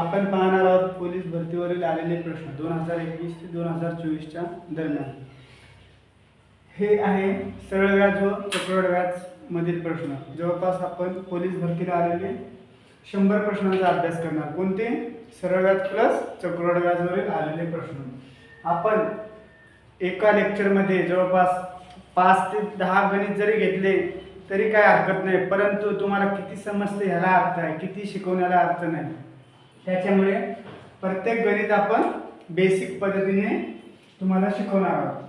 आपण पाहणार आहोत पोलीस भरतीवरील आलेले प्रश्न दोन हजार एकवीस ते दोन हजार चोवीसच्या दरम्यान. हे आहे सरळ व्याज व चक्रवाढ व्याज मधील प्रश्न. जवळपास आपण पोलीस भरतीला आलेले शंभर प्रश्नांचा अभ्यास करणार. कोणते? सरळ व्याज प्लस चक्रवाढ व्याजवरील आलेले प्रश्न. आपण एका लेक्चरमध्ये जवळपास पाच ते दहा गणित जरी घेतले तरी काय हरकत नाही. परंतु तुम्हाला किती समजते ह्याला अर्थ आहे किती शिकवण्याला अर्थ नाही. त्याच्यामुळे प्रत्येक गणित आपण बेसिक पद्धतीने तुम्हाला शिकवणार आहोत.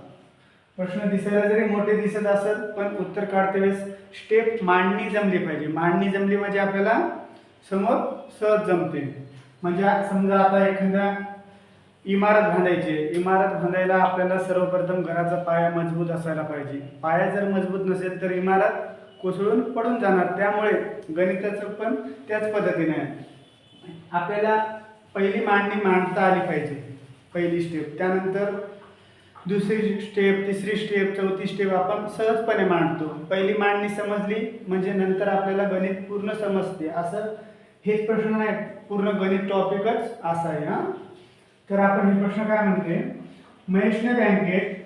प्रश्न दिसायला जरी मोठे दिसत असेल पण उत्तर काढते वेळेस स्टेप मांडणी जमली पाहिजे. मांडणी जमली म्हणजे आपल्याला समोर सहज जमते. म्हणजे समजा आता एखाद्या इमारत बांधायची आहे. इमारत बांधायला आपल्याला सर्वप्रथम घराचा पाया मजबूत असायला पाहिजे. पाया जर मजबूत नसेल तर इमारत कोसळून पडून जाणार. त्यामुळे गणिताचं पण त्याच पद्धतीने आहे. आपल्याला पहिली मांडणी मांडता आली पाहिजे पहिली स्टेप त्यानंतर दुसरी स्टेप तिसरी स्टेप चौथी स्टेप आपण सहजपणे मांडतो. पहिली मांडणी समजली म्हणजे नंतर आपल्याला गणित पूर्ण समजते. असं हेच प्रश्न नाही. पूर्ण गणित टॉपिकच असा आहे हा? तर आपण हे प्रश्न काय म्हणते महेशने बँकेत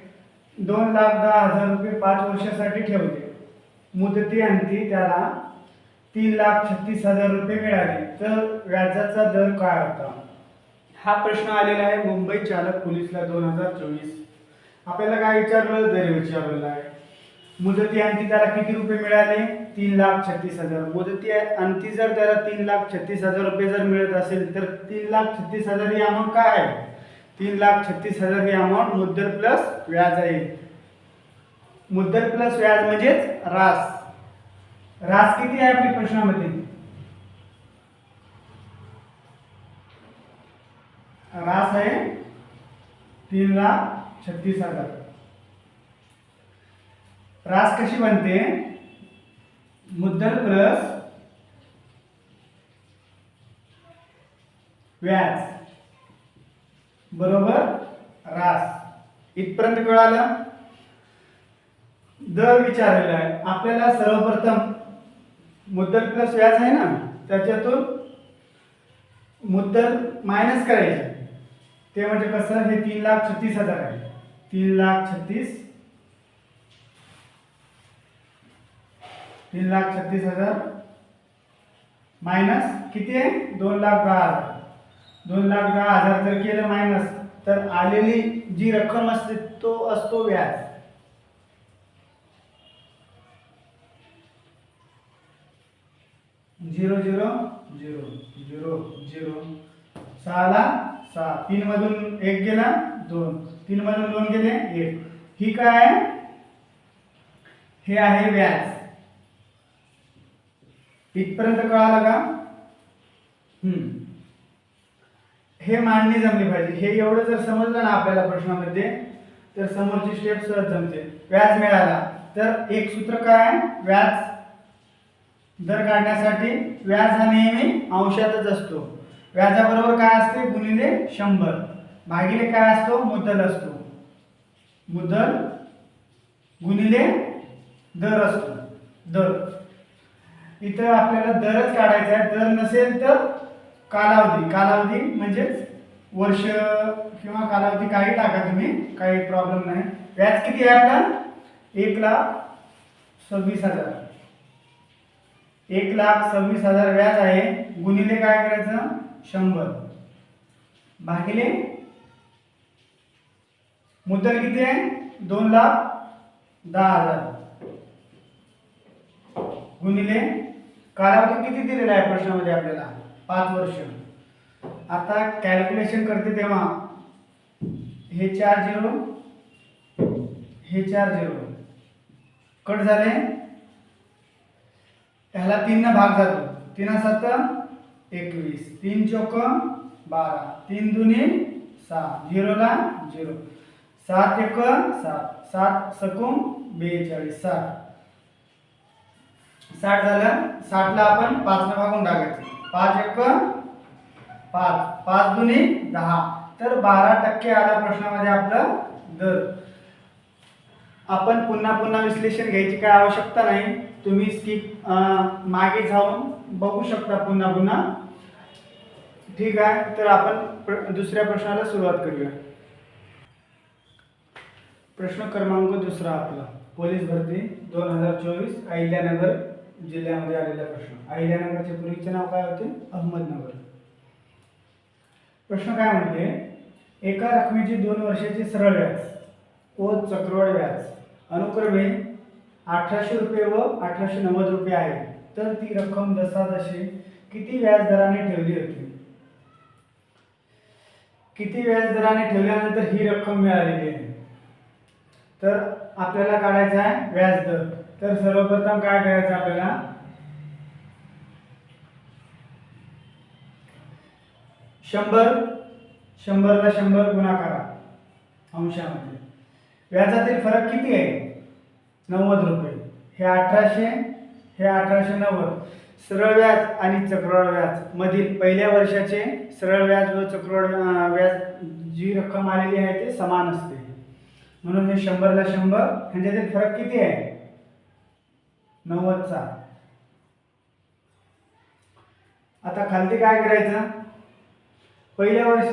दोन लाख दहा हजार रुपये पाच वर्षासाठी ठेवले. मुदती आणती त्याला तीन लाख छत्तीस हजार रुपये मिळाले. तर व्याजाचा दर काय होता? हा प्रश्न आलेला आहे मुंबई चालक पोलीसला दोन हजार चोवीस. आपल्याला काय विचारलं? दर विचारलेला आहे. मुदती अंती त्याला किती रुपये मिळाले? तीन लाख छत्तीस हजार. मुदती अंती जर त्याला तीन लाख छत्तीस हजार रुपये जर मिळत असेल तर तीन लाख छत्तीस हजार ही अमाऊंट काय आहे? तीन लाख छत्तीस हजार ही अमाऊंट मुद्दल प्लस व्याज आहे. मुद्दल प्लस व्याज म्हणजेच रास रास किती आहे आपल्या प्रश्नामध्ये? रास आहे तीन लाख छत्तीस हजार. रास कशी बनते? मुद्दल प्लस व्याज. बरोबर? रास इथपर्यंत कळालं? दर विचारलेला आहे. आपल्याला सर्वप्रथम मुद्दल प्लस व्याज आहे ना त्याच्यातून मुद्दल मायनस करायचे. ते म्हणजे कसं? हे तीन लाख छत्तीस हजार आहे. तीन लाख छत्तीस तीन लाख छत्तीस हजार मायनस किती आहे? दोन लाख दहा हजार. दोन लाख दहा हजार जर केलं मायनस तर आलेली जी रक्कम असते तो असतो व्याज. Zero zero zero zero zero सहाला सहा. तीन मधून एक गेला दोन. तीन मधून दोन गेले एक. ही काय आहे? हे आहे व्याज. इथपर्यंत कळालं का? हम्म. हे मांडणी जमली पाहिजे. हे एवढं जर समजलं ना आपल्याला प्रश्नामध्ये तर समोरची स्टेप सहज जमते. व्याज मिळाला. तर एक सूत्र काय आहे? व्याज. दर काढण्यासाठी व्याज हा नेहमी अंशातच असतो. व्याजाबरोबर काय असते? गुणिले शंभर. भागिले काय असतो? मुद्दल असतो. मुद्दल गुणिले दर असतो. दर. इथं आपल्याला दरच काढायचा आहे. दर नसेल तर कालावधी. कालावधी म्हणजेच वर्ष किंवा कालावधी काही टाका तुम्ही. काही प्रॉब्लेम नाही. व्याज किती आहे आपला? एक लाख सव्वीस हजार. एक लाख सव्वीस हजार व्याज आहे. गुणिले काय करायचं? शंभर. भागिले? मुद्दल किती आहे? दोन लाख दहा हजार. गुणिले? कालावधी किती दिलेला आहे प्रश्नामध्ये आपल्याला? पाच वर्ष. आता कॅल्क्युलेशन करते तेव्हा. हे चार झिरो हे चार झिरो कट झाले. ह्याला तीन भाग जातो. तीन सात एकवीस. तीन चौक बारा. तीन दुनी सहा. झिरोला झिरो. सात एक सात. सात सकून बेचाळीस. साठ. साठ झालं. साठला आपण पाचनं भागून टाकायचं. पाच एक पाच. पाच दुनी दहा. तर बारा टक्के आला प्रश्नामध्ये आपलं दर. आपण पुन्हा पुन्हा विश्लेषण घ्यायची काय आवश्यकता नाही. तुम्ही स्किप मागे जाऊन बघू शकता पुन्हा पुन्हा. ठीक आहे तर आपण प्र- दुसऱ्या प्रश्नाला सुरुवात करूया. प्रश्न क्रमांक दुसरा आपला. पोलीस भरती दोन हजार चोवीस अहिल्यानगर जिल्ह्यामध्ये आलेला प्रश्न. अहिल्यानगरचे पूर्वीचे नाव काय होते? अहमदनगर. प्रश्न काय म्हणते? एका रकमेची दोन वर्षाची सरळ व्याज व चक्रवाढ व्याज अनुक्रमे अठराशे रुपये व अठराशे नव्वद रुपये आहे. तर ती रक्कम जसाजशी किती व्याज दराने ठेवली होती? किती व्याज दराने ठेवल्यानंतर ही रक्कम मिळालेली आहे? तर आपल्याला काढायचा आहे व्याज दर. तर सर्वप्रथम काय करायचं आपल्याला? शंभर शंभरला शंभर गुणाकारा अंशामध्ये. व्याजातील फरक किती आहे? नव्वद रुपये. हे अठराशे हे अठराशे नव्वद. सरळ व्याज आणि चक्रवाढ व्याज. मधील पहिल्या वर्षाचे सरळ व्याज व चक्रवाढ व्याज जी रक्कम आलेली आहे ते समान असते. म्हणून हे शंभरला शंभर. ह्यांच्यातील फरक किती आहे? नव्वदचा. आता खालती काय करायचं? पहिल्या वर्ष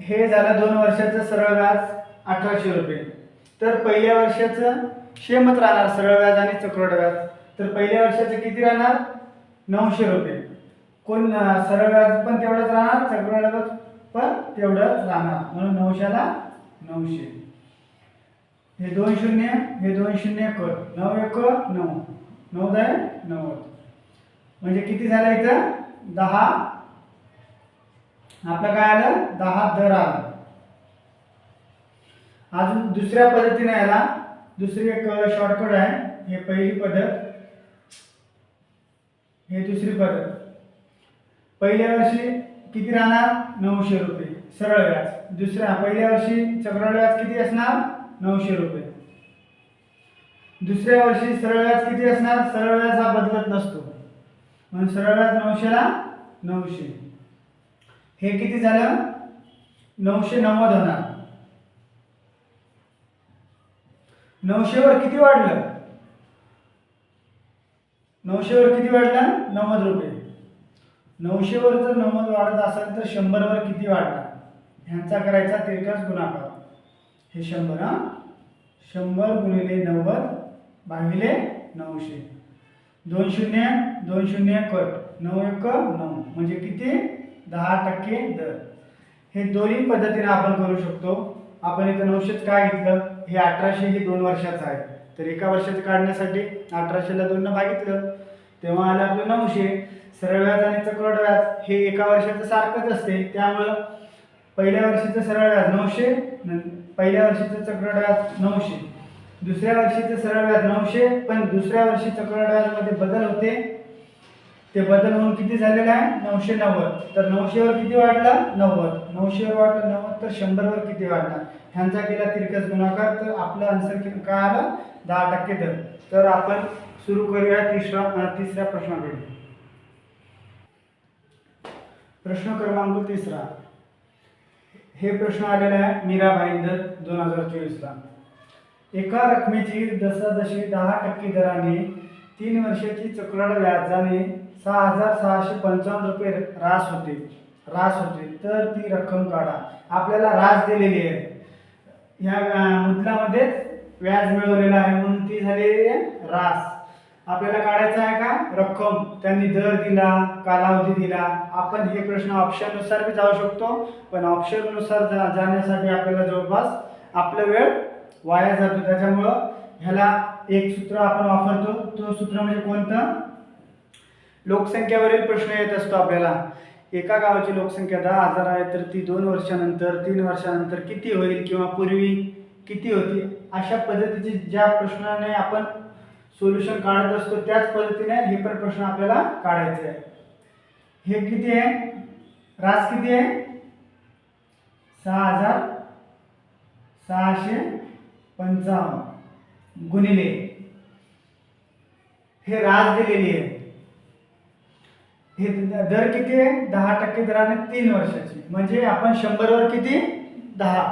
हे झालं दोन वर्षाचं सरळ व्याज अठराशे रुपये. तर पहिल्या वर्षाचं शेमच राहणार सरळ व्याज आणि चक्रवाढ व्याज. तर पहिल्या वर्षाचे किती राहणार? नऊशे रुपये. कोण सरळ व्याज पण तेवढंच राहणार चक्रवाढ व्याज पण तेवढंच राहणार. म्हणून नऊशेला नऊशे. हे दोन शून्य हे दोन शून्य कर नऊ एक नऊ. नऊ दहा नव्वद. म्हणजे किती झालं इथं? दहा. आपलं काय आलं? दहा दर आला. अजून दुसऱ्या पद्धतीने याला दुसरी एक शॉर्टकट आहे. हे पहिली पद्धत. हे दुसरी पद्धत. पहिल्या वर्षी किती राहणार? नऊशे रुपये. सरळ व्याज. दुसऱ्या पहिल्या वर्षी चक्रवाढ व्याज किती असणार? नऊशे रुपये. दुसऱ्या वर्षी सरळ व्याज किती असणार? सरळ व्याज हा बदलत नसतो. म्हणून सरळ व्याज नऊशेला नऊशे. हे किती झालं? नऊशे नव्वद होणार. नऊशेवर किती वाढलं? नऊशेवर किती वाढलं? नव्वद रुपये. नऊशेवर जर नव्वद वाढत असेल तर शंभरवर किती वाढला ह्यांचा करायचा तिरकाच गुणाकार. हे शंभर हा? शंभर गुणिले नव्वद भागिले नऊशे. दोन शून्य दोन शून्य कट. नऊ एक नऊ. म्हणजे किती? दहा टक्के दर. हे दोन्ही पद्धतीने आपण करू शकतो. आपण इथं नऊशेच काय घेतलं? हे अठराशे हे दोन वर्षाचं आहे. तर एका वर्षाचं काढण्यासाठी अठराशेला दोननं भागितलं. तेव्हा आलं आपलं नऊशे सरळ व्याज आणि चक्रवाढ व्याज हे एका वर्षाचं सारखंच असते. त्यामुळं पहिल्या वर्षीचं सरळ व्याज नऊशे पहिल्या वर्षीचं चक्रवाढ व्याज नऊशे दुसऱ्या वर्षीचं सरळ व्याज नऊशे पण दुसऱ्या वर्षी चक्रवाढ व्याजमध्ये बदल होते. ते बदल होऊन किती झालेलं आहे नऊशे नव्वद. तर नऊशेवर किती वाढला? नव्वद. नऊशेवर वाढला नव्वद तर शंभरवर किती वाढला? ह्यांचा केला तिरकस गुणाकार तर आपलं आन्सर काय आलं? दहा टक्के दर. तर आपण सुरू करूया तिसरा तिसऱ्या प्रश्नाकडे. प्रश्न क्रमांक तिसरा. हे प्रश्न आलेला आहे मीरा भाईंदर दोन हजार चोवीसला. एका रकमेची जसाजशी दहा टक्के दराने तीन वर्षाची चक्रवाढ व्याजाने सहा हजार सहाशे पंचावन्न रुपये रास होते. रास होते. तर ती रक्कम काढा. आपल्याला रास दिलेली आहे. ह्या अं, व्याज मिळवलेलं आहे म्हणून ती झालेली आहे रास. आपल्याला काढायचं आहे का? रक्कम. त्यांनी दर दिला कालावधी दिला. आपण हे प्रश्न ऑप्शननुसार बी जाऊ शकतो. पण ऑप्शननुसार जा जाण्यासाठी आपल्याला जवळपास आपला वेळ वाया जातो. त्याच्यामुळं ह्याला एक सूत्र आपण वापरतो. तो सूत्र म्हणजे कोणतं? लोकसंख्यावरील प्रश्न येत असतो आपल्याला. एका गावाची लोकसंख्या दहा हजार आहे तर ती दोन वर्षानंतर तीन वर्षानंतर किती होईल किंवा पूर्वी किती होती? अशा पद्धतीचे ज्या प्रश्नाने आपण सोल्युशन काढत असतो त्याच पद्धतीने हे पण प्रश्न आपल्याला काढायचे आहे. हे किती आहे? रास किती आहे? सहा हजार सहाशे पंचावन्न गुणिले. हे रास दिलेली आहे. हे दर किती आहे? दहा टक्के दराने तीन वर्षाची. म्हणजे आपण शंभरवर किती? दहा.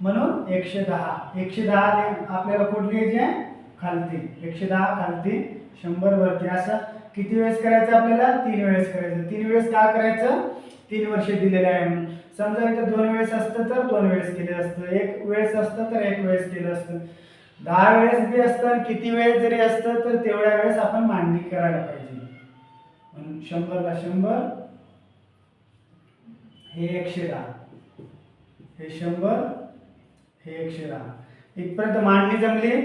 म्हणून एकशे दहा. एकशे दहा आपल्याला कुठली यायची आहे खालती. एकशे दहा खालती शंभर वरती असं किती वेळेस करायचं आपल्याला? तीन वेळेस करायचं. तीन वेळेस काय करायचं? तीन वर्ष दिलेले आहे म्हणून. समजा इथं दोन वेळेस असतं तर दोन वेळेस केलं असतं. एक वेळेस असतं तर एक वेळेस केलं असतं. दहा वेळेस बी असतं आणि किती वेळेस जरी असतं तर तेवढ्या वेळेस आपण मांडणी करायला पाहिजे. म्हणून शंभरला शंभर? हे एकशे दहा. हे शंभर हे एकशे दहा. इथपर्यंत मांडणी जमली.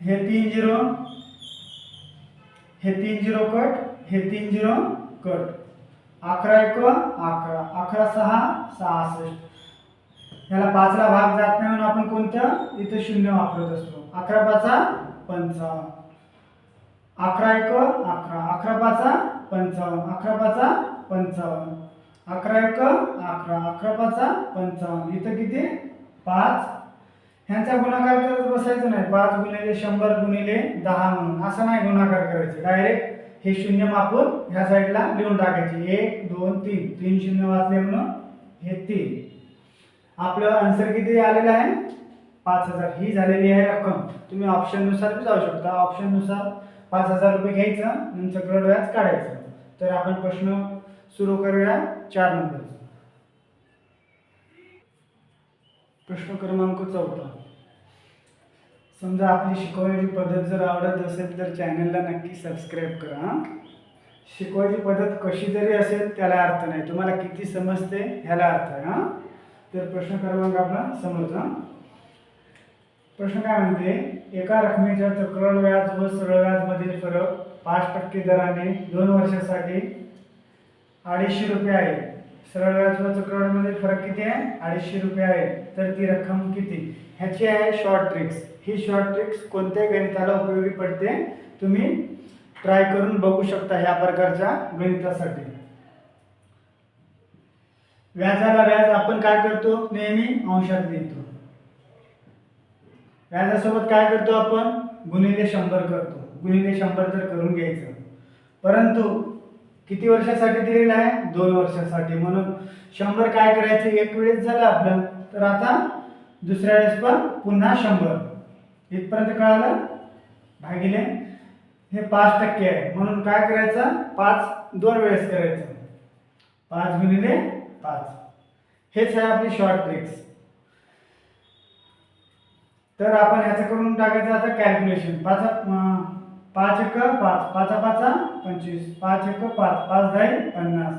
हे तीन झिरो. हे तीन झिरो कट. हे तीन झिरो कट. अकरा एक अकरा. अकरा सहा सहासष्ट. ह्याला पाचला भाग जात नाही म्हणून आपण कोणतं? इथं शून्य वापरत असतो. अकरा पाचा पंचावन्न. अकरा एक अकरा. अकरा पाचा पंचावन्न. अकरा पाचा पंचावन्न. अकरा एक अकरा. अकरा पाचा पंचावन्न. इथं किती? पाच. ह्यांचा गुणाकार करत बसायचं नाही. पाच गुणिले शंभर गुणिले दहा म्हणून. असं नाही गुणाकार करायचे. डायरेक्ट हे शून्य मापून ह्या साईडला लिहून टाकायचे. एक दोन तीन. तीन शून्य वाचले म्हणून हे तीन. आपलं आन्सर किती आलेलं आहे? पाच हजार. ही झालेली आहे रक्कम. तुम्ही ऑप्शननुसार जाऊ शकता. ऑप्शननुसार पाच हजार रुपये घ्यायचं आणि चक्रवाढ व्याज काढायचं. तर आपण प्रश्न सुरू करूया चार नंबरचा. प्रश्न क्रमांक चौथा. समजा आपली शिकवण्याची पद्धत जर आवडत असेल तर चॅनलला नक्की सबस्क्राईब करा हां. शिकवायची पद्धत कशी जरी असेल त्याला अर्थ नाही. तुम्हाला किती समजते ह्याला अर्थ आहे हां. तर प्रश्न क्रमांक आपला समोरचा. प्रश्न काय म्हणते? एका रकमेच्या चक्रवाढ व्याज व सरळ व्याजमधील फरक पाच टक्के दराने दोन वर्षासाठी अडीचशे रुपये आहे. सरळ व्याज व चक्रवाढमधील फरक किती आहे? अडीचशे रुपये आहे. तर ती रक्कम किती? ह्याची आहे शॉर्ट ट्रिक्स ही शॉर्ट ट्रिक्स कोणत्याही गणिताला उपयोगी पडते? तुम्ही ट्राय करून बघू शकता ह्या प्रकारच्या गणितासाठी. व्याजाला व्याज आपण काय करतो? नेहमी अंशात लिहितो. व्याजासोबत काय करतो आपण? गुणिले शंभर करतो. गुणिले शंभर तर करून घ्यायचं. परंतु किती वर्षासाठी दिलेलं आहे? दोन वर्षासाठी. म्हणून शंभर काय करायचं? एक वेळेस झालं आपलं. तर आता दुसऱ्या वेळेस पण पुन्हा शंभर. इथपर्यंत कळालं? भागिले? हे पाच टक्के आहे. म्हणून काय करायचं? पाच दोन वेळेस करायचं. पाच गुणिले पाच. हेच आहे आपली शॉर्ट ट्रिक्स तर आपण ह्याचं करून टाकायचं आता कॅल्क्युलेशन पाच पाच एक पाच. पाच पाचा पंचवीस. पाच एक पाच. पाच दहा पन्नास.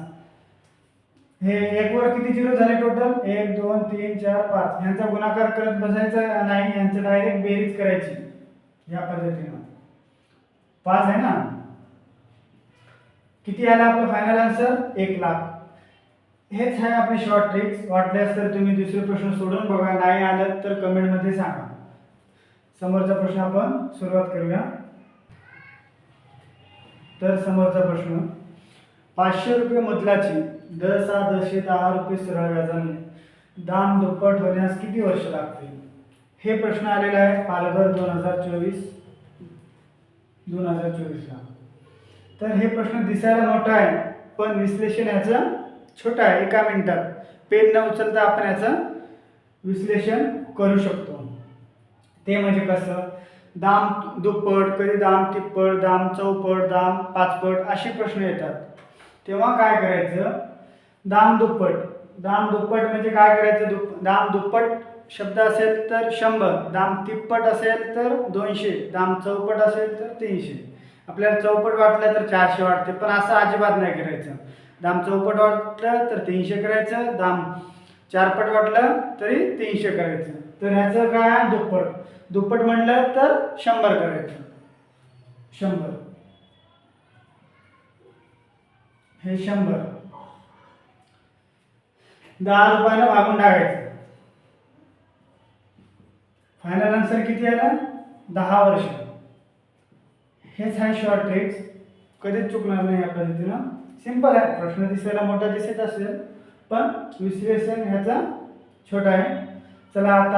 हे एक वर किती झिरो झाले टोटल एक दोन तीन चार पाच. यांचा गुणाकार करत बसायचा नाही यांचं डायरेक्ट बेरीज करायची. या पद्धतीनं. पाच आहे ना? किती आला आपलं फायनल आन्सर एक लाख. हेच आहे आपली शॉर्ट ट्रिक्स वाटल्यास तर तुम्ही दुसरे प्रश्न सोडून बघा. नाही आलं तर कमेंटमध्ये सांगा. समोरचा प्रश्न आपण सुरुवात करूया. तर समोरचा प्रश्न पाचशे रुपये मुदलाची दर सहा दशे दहा रुपये सरळ व्याजाने दाम दुप्पट होण्यास किती वर्ष लागतील? हे प्रश्न आलेला आहे पालघर दोन हजार चोवीस दोन हजार चोवीसला. तर हे प्रश्न दिसायला मोठा आहे पण विश्लेषण याचं छोटा आहे एका मिनिटात. पेन न उचलता आपण याचं विश्लेषण करू शकतो. ते म्हणजे कसं? दाम दुप्पट कधी दाम तिप्पट दाम चौपट दाम पाचपट असे प्रश्न येतात. तेव्हा काय करायचं? दाम दुप्पट. दाम दुप्पट म्हणजे काय करायचं? दुप दाम दुप्पट शब्द असेल तर शंभर दाम तिप्पट असेल तर दोनशे दाम चौपट असेल तर तीनशे. आपल्याला चौपट वाटलं तर चारशे वाटते पण असं अजिबात नाही करायचं. दाम चौपट वाटलं तर तीनशे करायचं दाम चारपट वाटलं तरी तीनशे करायचं. तर ह्याचं काय दुप्पट. दुप्पट म्हटलं तर शंभर करायचं. शंभर. हे शंभर. दहा रुपयानं भागून टाकायचं. फायनल आन्सर किती आला? दहा वर्ष. हेच आहे शॉर्ट ट्रिक्स कधीच चुकणार नाही या पद्धतीनं. सिंपल आहे. प्रश्न दिसायला मोठा दिसत असेल पण विश्लेषण ह्याचा छोटा आहे. चला आता